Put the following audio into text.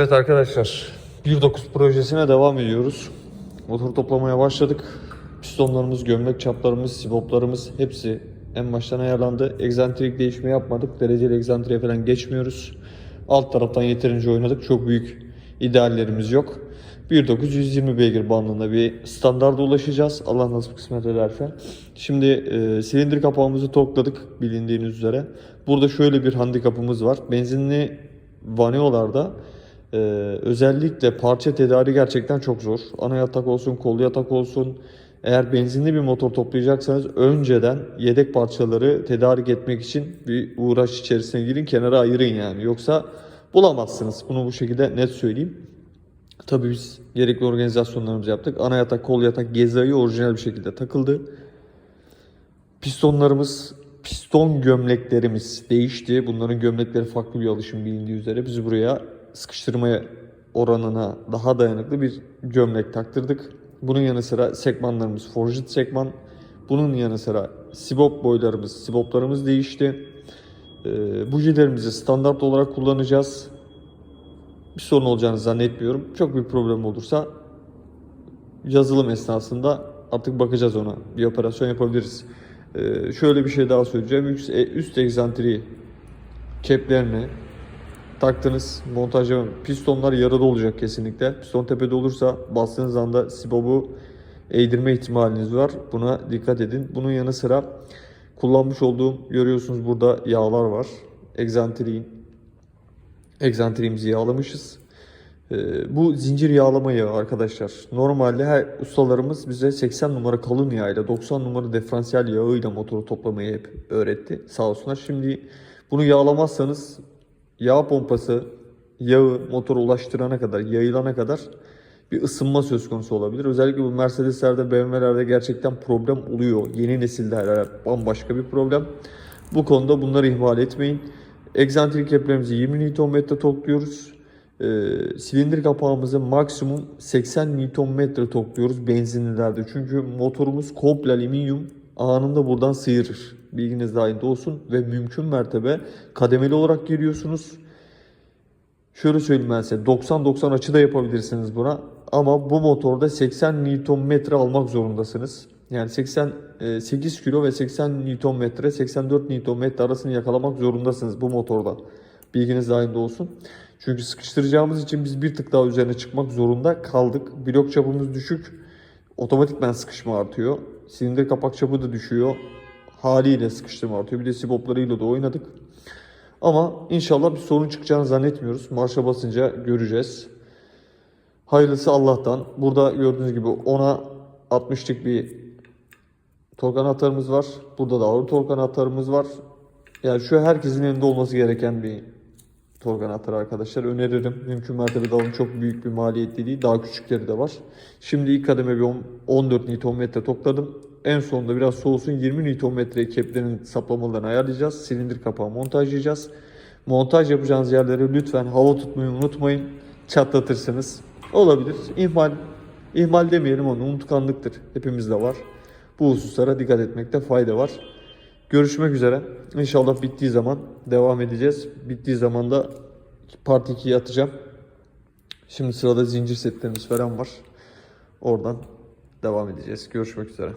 Evet arkadaşlar 1.9 projesine devam ediyoruz. Motor toplamaya başladık. Pistonlarımız, gömlek çaplarımız, siboplarımız hepsi en baştan ayarlandı. Egzantrik değişme yapmadık. Dereceli egzantriye falan geçmiyoruz. Alt taraftan yeterince oynadık. Çok büyük ideallerimiz yok. 1.9 120 beygir bandında bir standarda ulaşacağız. Allah nasip kısmet ederse. Şimdi e, silindir kapağımızı tokladık bilindiğiniz üzere. Burada şöyle bir handikapımız var. Benzinli vanyolarda ee, özellikle parça tedariği gerçekten çok zor. Ana yatak olsun, kol yatak olsun. Eğer benzinli bir motor toplayacaksanız önceden yedek parçaları tedarik etmek için bir uğraş içerisine girin, kenara ayırın yani. Yoksa bulamazsınız. Bunu bu şekilde net söyleyeyim. Tabii biz gerekli organizasyonlarımızı yaptık. Ana yatak, kol yatak, gezayı orijinal bir şekilde takıldı. Pistonlarımız, piston gömleklerimiz değişti. Bunların gömlekleri farklı bir alışım bilindiği üzere. Biz buraya sıkıştırmaya oranına daha dayanıklı bir gömlek taktırdık. Bunun yanı sıra sekmanlarımız forjit sekman. Bunun yanı sıra sibop boylarımız, siboplarımız değişti. Ee, bujilerimizi standart olarak kullanacağız. Bir sorun olacağını zannetmiyorum. Çok bir problem olursa yazılım esnasında artık bakacağız ona. Bir operasyon yapabiliriz. Ee, şöyle bir şey daha söyleyeceğim. Üst, e, üst egzantriği keplerini taktınız. Montajı pistonlar yarıda olacak kesinlikle. Piston tepede olursa bastığınız anda sibobu eğdirme ihtimaliniz var. Buna dikkat edin. Bunun yanı sıra kullanmış olduğum görüyorsunuz burada yağlar var. Egzantriğin egzantriğimizi yağlamışız. Ee, bu zincir yağlama yağı arkadaşlar. Normalde her ustalarımız bize 80 numara kalın yağ ile 90 numara diferansiyel yağıyla motoru toplamayı hep öğretti. Sağ olsunlar. Şimdi bunu yağlamazsanız yağ pompası yağı motora ulaştırana kadar, yayılana kadar bir ısınma söz konusu olabilir. Özellikle bu Mercedes'lerde, BMW'lerde gerçekten problem oluyor. Yeni nesilde her her bambaşka bir problem. Bu konuda bunları ihmal etmeyin. Egzantrik keplerimizi 20 Nm topluyoruz. Ee, silindir kapağımızı maksimum 80 Nm topluyoruz benzinlilerde. Çünkü motorumuz komple alüminyum anında buradan sıyırır. Bilginiz dahilinde olsun ve mümkün mertebe kademeli olarak giriyorsunuz. Şöyle söyleyeyim ben size 90-90 açı da yapabilirsiniz buna ama bu motorda 80 Nm almak zorundasınız. Yani 88 kilo ve 80 Nm, 84 Nm arasını yakalamak zorundasınız bu motorda. Bilginiz dahilinde olsun. Çünkü sıkıştıracağımız için biz bir tık daha üzerine çıkmak zorunda kaldık. Blok çapımız düşük. Otomatikmen sıkışma artıyor. Silindir kapak çapı da düşüyor. Haliyle sıkıştırma artıyor. Bir de siboplarıyla da oynadık. Ama inşallah bir sorun çıkacağını zannetmiyoruz. Marşa basınca göreceğiz. Hayırlısı Allah'tan. Burada gördüğünüz gibi 10'a 60'lık bir tork anahtarımız var. Burada da ağır tork anahtarımız var. Yani şu herkesin elinde olması gereken bir tork anahtarı arkadaşlar. Öneririm. Mümkün mertebe dalın çok büyük bir maliyetli değil. Daha küçükleri de var. Şimdi ilk kademe bir 10 14 Nm topladım. En sonunda biraz soğusun 20 Nm keplerin saplamalarını ayarlayacağız. Silindir kapağı montajlayacağız. Montaj yapacağınız yerlere lütfen hava tutmayı unutmayın. Çatlatırsınız. Olabilir. İhmal, ihmal demeyelim onu. Unutkanlıktır. Hepimizde var. Bu hususlara dikkat etmekte fayda var. Görüşmek üzere. İnşallah bittiği zaman devam edeceğiz. Bittiği zaman da Part 2'yi atacağım. Şimdi sırada zincir setlerimiz falan var. Oradan devam edeceğiz. Görüşmek üzere.